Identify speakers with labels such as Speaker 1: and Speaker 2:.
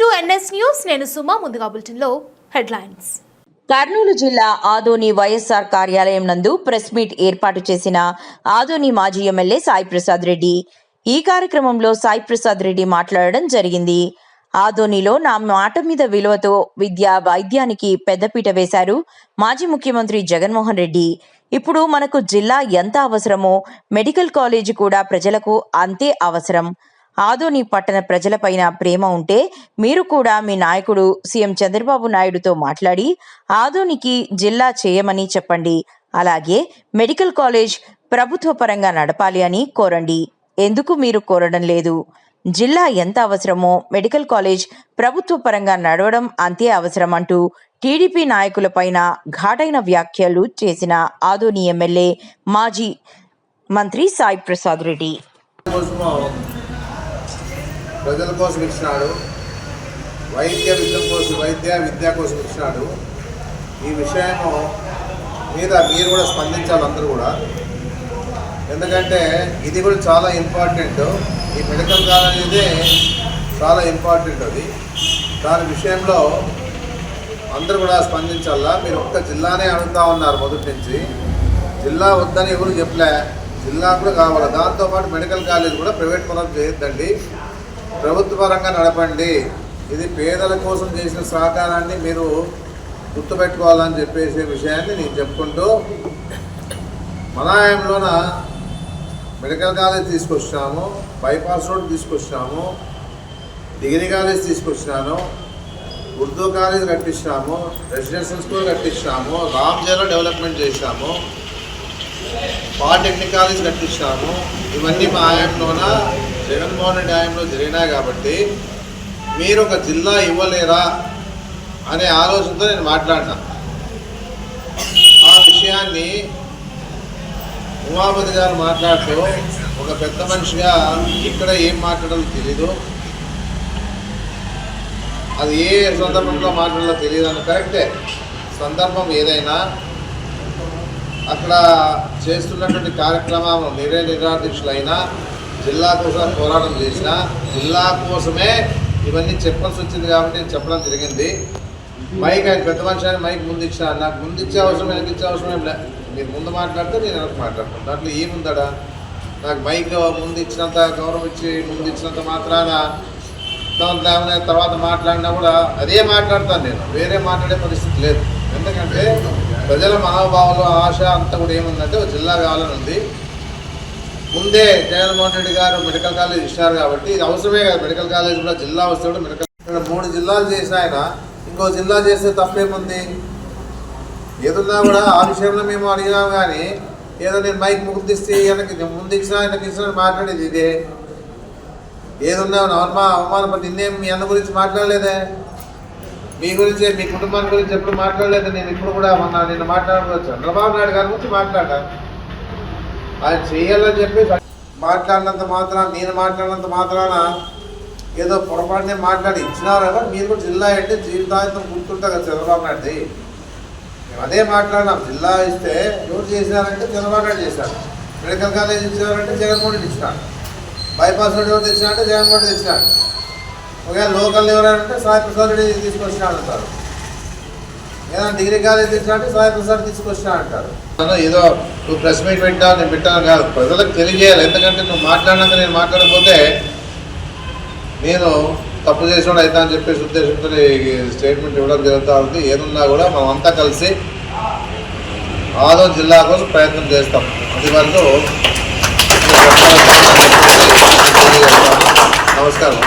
Speaker 1: NS news. నేను సుమా ముందుగా బులెటిన్లో హెడ్లైన్స్.
Speaker 2: కర్నూలు జిల్లా ఆదోని వైఎస్ఆర్ కార్యాలయం నందు ప్రెస్ మీట్ ఏర్పాటు చేసిన ఆదోని మాజీ ఎమ్మెల్యే సాయి ప్రసాద్ రెడ్డి. ఈ కార్యక్రమంలో సాయి ప్రసాద్ రెడ్డి మాట్లాడడం జరిగింది. ఆదోనిలో నా మాట మీద విలువతో విద్య వైద్యానికి పెద్దపీట వేశారు మాజీ ముఖ్యమంత్రి జగన్మోహన్ రెడ్డి. ఇప్పుడు మనకు జిల్లా ఎంత అవసరమో మెడికల్ కాలేజీ కూడా ప్రజలకు అంతే అవసరం. ఆదోని పట్టణ ప్రజలపైన ప్రేమ ఉంటే మీరు కూడా మీ నాయకుడు సీఎం చంద్రబాబు నాయుడుతో మాట్లాడి ఆదోనికి జిల్లా చేయమని చెప్పండి. అలాగే మెడికల్ కాలేజ్ ప్రభుత్వ పరంగా నడపాలి అని కోరండి. ఎందుకు మీరు కోరడం లేదు? జిల్లా ఎంత అవసరమో మెడికల్ కాలేజ్ ప్రభుత్వ పరంగా నడవడం అంతే అవసరం అంటూ టీడీపీ నాయకులపైన ఘాటైన వ్యాఖ్యలు చేసిన ఆదోని ఎమ్మెల్యే మాజీ మంత్రి సాయి ప్రసాద్ రెడ్డి.
Speaker 3: ప్రజల కోసం ఇచ్చినాడు. వైద్య విద్య కోసం వైద్య విద్య కోసం ఇచ్చినాడు. ఈ విషయము మీద మీరు కూడా స్పందించాలి అందరూ కూడా. ఎందుకంటే ఇది కూడా చాలా ఇంపార్టెంట్. ఈ మెడికల్ కాలేజ్ అనేది చాలా ఇంపార్టెంట్ అది. దాని విషయంలో అందరూ కూడా స్పందించాలా? మీరు ఒక్క జిల్లానే అడుగుతా ఉన్నారు మొదటి నుంచి. జిల్లా వద్దని ఎవరు చెప్పలే. జిల్లా కూడా కావాలి? దాంతోపాటు మెడికల్ కాలేజ్ కూడా ప్రైవేట్ పనులు చేయొద్దండి. ప్రభుత్వ పరంగా నడపండి. ఇది పేదల కోసం చేసిన సహకారాన్ని మీరు గుర్తుపెట్టుకోవాలని చెప్పేసే విషయాన్ని నేను చెప్పుకుంటూ మనాయంలోన మెడికల్ కాలేజ్ తీసుకొచ్చాము బైపాస్ రోడ్ తీసుకొచ్చాము డిగ్రీ కాలేజ్ తీసుకొచ్చినాను ఉర్దూ కాలేజ్ కట్టించాము రెసిడెన్షియల్ స్కూల్ కట్టించాము రామ్ జిల్లా డెవలప్మెంట్ చేశాము పాలిటెక్నిక్ కాలేజ్ కట్టించాము. ఇవన్నీ మా ఆయంలోన జగన్మోహన్ రెడ్డి ఆయంలో జరిగినాయి కాబట్టి మీరు ఒక జిల్లా ఇవ్వలేరా అనే ఆలోచనతో నేను మాట్లాడినా. ఆ విషయాన్ని ఉమాపతి గారు మాట్లాడుతూ ఒక పెద్ద మనిషిగా ఇక్కడ ఏం మాట్లాడాలో తెలీదు. అది ఏ సందర్భంలో మాట్లాడాలో తెలియదు అని కరెక్టే. సందర్భం ఏదైనా అక్కడ చేస్తున్నటువంటి కార్యక్రమాలు నిరే నిరాదీక్షలైనా జిల్లా కోసం పోరాటం చేసిన జిల్లా కోసమే ఇవన్నీ చెప్పాల్సి వచ్చింది కాబట్టి నేను చెప్పడం జరిగింది. మైక్ ఆయన పెద్ద మనిషి అని మైక్ ముందు ఇచ్చా నాకు ముందు ఇచ్చే అవసరం వెనక ఇచ్చే అవసరం ఏం మీరు ముందు మాట్లాడితే నేను వెనక మాట్లాడతాను దాంట్లో ఏముందడా? నాకు మైక్ ముందు ఇచ్చినంత గౌరవం ఇచ్చి ముందు ఇచ్చినంత మాత్రాన దాంట్లో తర్వాత మాట్లాడినా కూడా అదే మాట్లాడతాను నేను. వేరే మాట్లాడే పరిస్థితి లేదు. ఎందుకంటే ప్రజల మనోభావాలు ఆశ అంతా కూడా ఏముందంటే ఒక జిల్లా కావాలని ఉంది. ముందే జగన్మోహన్ రెడ్డి గారు మెడికల్ కాలేజ్ ఇచ్చారు కాబట్టి ఇది అవసరమే కదా. మెడికల్ కాలేజ్ కూడా జిల్లా వస్తాడు మెడికల్ ఇక్కడ మూడు జిల్లాలు చేసిన ఆయన. ఇంకో జిల్లా చేస్తే తప్పేముంది? ఏదున్నా కూడా ఆ విషయంలో మేము అడిగినాం కానీ ఏదో నేను మైక్ ముగ్గుతిస్తే ఈయనకి ముందు ఇచ్చిన ఆయనకి ఇచ్చిన మాట్లాడేది ఇదే. ఏదున్నా అవమా అవమానపడి నిన్నేం మీ అన్న గురించి మాట్లాడలేదే? మీ గురించి మీ కుటుంబాన్ని గురించి ఎప్పుడు మాట్లాడలేదు? నేను ఇప్పుడు కూడా మొన్న నిన్న మాట్లాడవచ్చు చంద్రబాబు నాయుడు గారి గురించి మాట్లాడాను. ఆయన చేయాలని చెప్పి మాట్లాడినంత మాత్రాన నేను మాట్లాడినంత మాత్రాన ఏదో పొరపాటునే మాట్లాడి ఇచ్చినారు మీరు కూడా జిల్లా అంటే జీవితాంతం గుర్తుంటా కదా చంద్రబాబు నాయుడుది. మేము అదే మాట్లాడినాం. జిల్లా ఇస్తే ఎవరు చేసినారంటే చంద్రబాబు నాయుడు చేశారు. మెడికల్ కాలేజ్ ఇచ్చినారంటే జగన్మోహన్ రెడ్డి ఇచ్చినాడు బైపాస్ రోడ్ ఎవరు తెచ్చినారంటే జగన్మోహన్ రెడ్డి తెచ్చినాడు ఒకవేళ లోకల్ ఎవరంటే సాయి ప్రసాద్ రెడ్డి తీసుకొచ్చినాడు అంటారు ఏదైనా డిగ్రీ కాలేజ్ తెచ్చినట్టు సాయి ప్రసాద్ తీసుకొచ్చినా అంటారు. ఏదో నువ్వు ప్రెస్ మీట్ పెట్టావు నేను పెట్టాను కాదు. ప్రజలకు తెలియజేయాలి. ఎందుకంటే నువ్వు మాట్లాడినాక నేను మాట్లాడకపోతే నేను తప్పు చేసినాడు అయితే అని చెప్పేసి ఉద్దేశంతో స్టేట్మెంట్ ఇవ్వడం జరుగుతూ ఉంది. ఏదున్నా కూడా మనం అంతా కలిసి ఆదో జిల్లా కోసం ప్రయత్నం చేస్తాం. అది వరకు నమస్కారం.